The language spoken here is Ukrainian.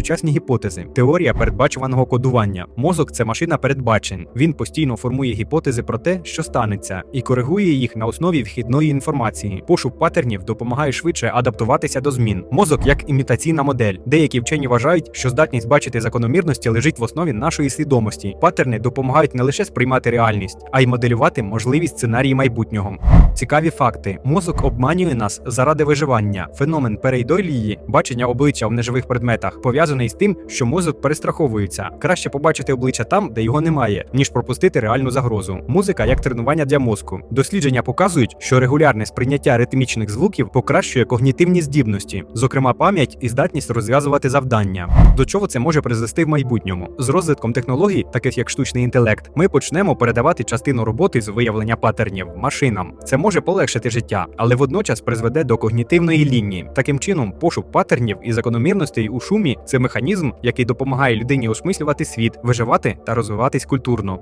сучасні гіпотези. Теорія передбачуваного кодування. Мозок це машина передбачень. Він постійно формує гіпотези про те, що станеться, і коригує їх на основі вхідної інформації. Пошук патернів допомагає швидше адаптуватися до змін. Мозок як імітаційна модель. Деякі вчені вважають, що здатність бачити закономірності лежить в основі нашої свідомості. Патерни допомагають не лише сприймати реальність, а й моделювати можливі сценарії майбутнього. Цікаві факти: мозок обманює нас заради виживання. Феномен перейдолії, бачення обличчя в неживих предметах, пов'язаний з тим, що мозок перестраховується. Краще побачити обличчя там, де його немає, ніж пропустити реальну загрозу. Музика як тренування для мозку. Дослідження показують, що регулярне сприйняття ритмічних звуків покращує когнітивні здібності, зокрема пам'ять і здатність розв'язувати завдання. До чого це може призвести в майбутньому? З розвитком технологій, таких як штучний інтелект, ми почнемо передавати частину роботи з виявлення патернів машинам. Це може полегшити життя, але водночас призведе до когнітивної лінії. Таким чином, пошук патернів і закономірностей у шумі це механізм, який допомагає людині осмислювати світ, виживати та розвиватись культурно.